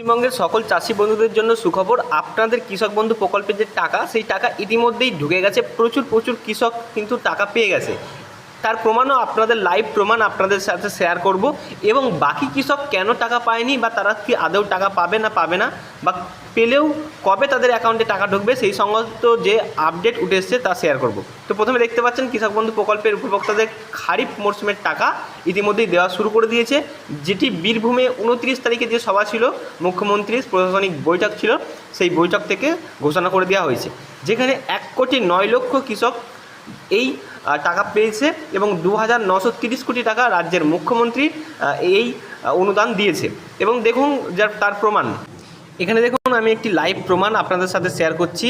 পশ্চিমবঙ্গের সকল চাষি বন্ধুদের জন্য সুখবর, আপনাদের কৃষক বন্ধু প্রকল্পের যে টাকা, সেই টাকা ইতিমধ্যেই ঢুকে গেছে। প্রচুর প্রচুর কৃষক কিন্তু টাকা পেয়ে গেছে। তার প্রমাণও আপনাদের লাইভ প্রমাণ আপনাদের সাথে শেয়ার করব। এবং বাকি কৃষক কেন টাকা পায়নি বা তারা কি আদৌ টাকা পাবে না পাবে না বা পেলেও কবে তাদের অ্যাকাউন্টে টাকা ঢুকবে সেই সংক্রান্ত যে আপডেট উঠে এসছে তা শেয়ার করব। তো প্রথমে দেখতে পাচ্ছেন কৃষক বন্ধু প্রকল্পের উপভোক্তাদের খারিফ মরশুমের টাকা ইতিমধ্যেই দেওয়া শুরু করে দিয়েছে। যেটি বীরভূমে উনত্রিশ তারিখে যে সভা ছিল মুখ্যমন্ত্রীর প্রশাসনিক বৈঠক ছিল, সেই বৈঠক থেকে ঘোষণা করে দেওয়া হয়েছে। যেখানে এক কোটি নয় লক্ষ কৃষক এই টাকা পেয়েছে এবং দু হাজার নশো তিরিশ কোটি টাকা রাজ্যের মুখ্যমন্ত্রী এই অনুদান দিয়েছে। এবং দেখুন যার, তার প্রমাণ। এখানে দেখুন, আমি একটি লাইভ প্রমাণ আপনাদের সাথে শেয়ার করছি।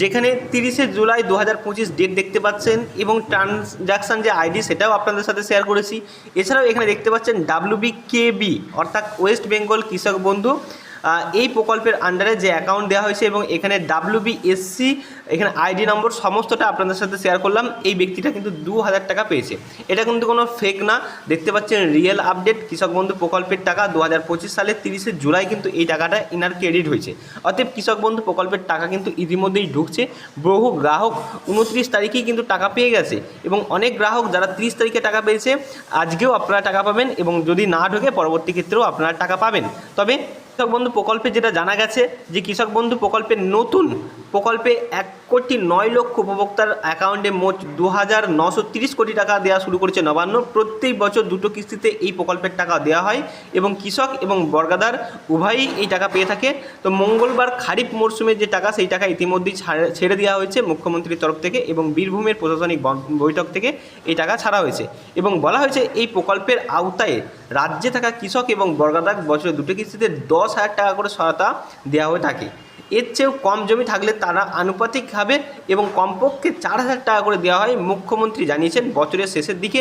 যেখানে তিরিশে জুলাই দু হাজার পঁচিশ ডেট দেখতে পাচ্ছেন এবং ট্রানজাকশান যে আইডি সেটাও আপনাদের সাথে শেয়ার করেছি। এছাড়াও এখানে দেখতে পাচ্ছেন ডাব্লিউবি কেবি অর্থাৎ ওয়েস্ট বেঙ্গল কৃষক বন্ধু। এই প্রকল্পের আন্ডারে যে অ্যাকাউন্ট দেওয়া হয়েছে এবং এখানে ডাব্লিউবিএসসি এখানে আইডি নম্বর সমস্তটা আপনাদের সাথে শেয়ার করলাম, এই ব্যক্তিটা কিন্তু দু হাজার টাকা পেয়েছে। এটা কিন্তু কোনো ফেক না, দেখতে পাচ্ছেন রিয়েল আপডেট কৃষক বন্ধু প্রকল্পের টাকা দু হাজার পঁচিশ সালের তিরিশে জুলাই কিন্তু এই টাকাটা ইনার ক্রেডিট হয়েছে। অতএব কৃষক বন্ধু প্রকল্পের টাকা কিন্তু ইতিমধ্যেই ঢুকছে। বহু গ্রাহক উনত্রিশ তারিখেই কিন্তু টাকা পেয়ে গেছে এবং অনেক গ্রাহক যারা তিরিশ তারিখে টাকা পেয়েছে, আজকেও আপনারা টাকা পাবেন এবং যদি না ঢোকে পরবর্তী ক্ষেত্রেও আপনারা টাকা পাবেন। তবে কৃষক বন্ধু প্রকল্পে যেটা জানা গেছে যে কৃষক বন্ধু প্রকল্পের নতুন প্রকল্পে এক কোটি নয় লক্ষ উপভোক্তার অ্যাকাউন্টে মোট দু হাজার নশো তিরিশ কোটি টাকা দেওয়া শুরু করেছে নবান্ন। প্রত্যেক বছর দুটো কিস্তিতে এই প্রকল্পের টাকা দেওয়া হয় এবং কৃষক এবং বর্গাদার উভয়ই এই টাকা পেয়ে থাকে। তো মঙ্গলবার খারিফ মরশুমে যে টাকা, সেই টাকা ইতিমধ্যেই ছাড়ে- দেওয়া হয়েছে মুখ্যমন্ত্রীর তরফ থেকে এবং বীরভূমের প্রশাসনিক বৈঠক থেকে এই টাকা ছাড়া হয়েছে। এবং বলা হয়েছে এই প্রকল্পের আওতায় রাজ্যে থাকা কৃষক এবং বর্গাদার বছরে দুটো কিস্তিতে দশ হাজার টাকা করে সহায়তা দেওয়া হয়ে থাকে। এর চেয়েও কম জমি থাকলে তারা আনুপাতিকভাবে এবং কমপক্ষে চার হাজার টাকা করে দেওয়া হয়, মুখ্যমন্ত্রী জানিয়েছেন। বছরের শেষের দিকে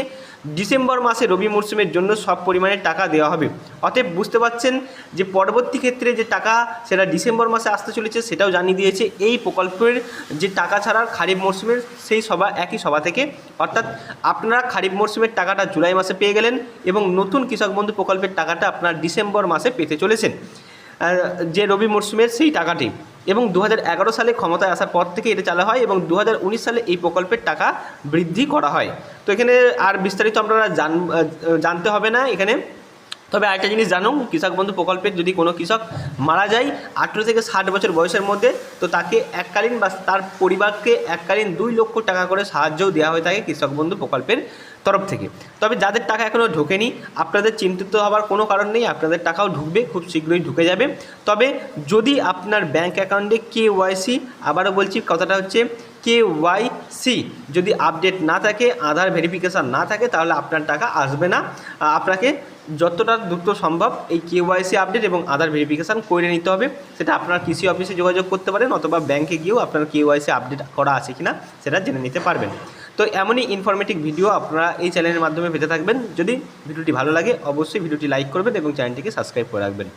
ডিসেম্বর মাসে রবি মরশুমের জন্য সব পরিমাণে টাকা দেওয়া হবে। অতএব বুঝতে পারছেন যে পরবর্তী ক্ষেত্রে যে টাকা সেটা ডিসেম্বর মাসে আসতে চলেছে সেটাও জানিয়ে দিয়েছে। এই প্রকল্পের যে টাকা ছাড়ার খারিফ মরশুমের সেই সভা একই সভা থেকে। অর্থাৎ আপনারা খারিফ মরশুমের টাকাটা জুলাই মাসে পেয়ে গেলেন এবং নতুন কৃষক বন্ধু প্রকল্পের টাকাটা আপনারা ডিসেম্বর মাসে পেতে চলেছেন। যে রবি মরশুমের সেই টাকাটি। এবং দু হাজার এগারো সালে ক্ষমতায় আসার পর থেকে এটা চালু হয় এবং দু হাজার উনিশ সালে এই প্রকল্পের টাকা বৃদ্ধি করা হয়। তো এখানে আর বিস্তারিত আপনারা জান জানতে হবে না এখানে। তবে আরেকটা জিনিস জানুন, কৃষক বন্ধু প্রকল্পের যদি কোনো কৃষক মারা যায় আঠেরো থেকে ষাট বছর বয়সের মধ্যে, তো তাকে এককালীন বা তার পরিবারকে এককালীন দুই লক্ষ টাকা করে সাহায্যও দেওয়া হয়ে থাকে কৃষক বন্ধু প্রকল্পের তরফ থেকে। তবে যাদের টাকা এখনও ঢোকেনি, আপনাদের চিন্তিত হওয়ার কোনো কারণ নেই, আপনাদের টাকাও ঢুকবে, খুব শীঘ্রই ঢুকে যাবে। তবে যদি আপনার ব্যাঙ্ক অ্যাকাউন্টে কে ওয়াইসি আবারও বলছি, কথাটা হচ্ছে কে ওয়াইসি যদি আপডেট না থাকে, আধার ভেরিফিকেশান না থাকে, তাহলে আপনার টাকা আসবে না। আপনাকে যতটা দ্রুত সম্ভব এই কেওয়াইসি আপডেট এবং আধার ভেরিফিকেশান করে নিতে হবে। সেটা আপনার কৃষি অফিসে যোগাযোগ করতে পারেন অথবা ব্যাংকে গিয়েও আপনার কেওয়াইসি আপডেট করা আছে কিনা, সেটা জেনে নিতে পারবেন। তো এমনই ইনফরমেটিভ ভিডিও আপনারা এই চ্যানেলের মাধ্যমে পেতে থাকবেন। যদি ভিডিওটি ভালো লাগে, অবশ্যই ভিডিওটি লাইক করবেন এবং চ্যানেলটিকে সাবস্ক্রাইব করে রাখবেন।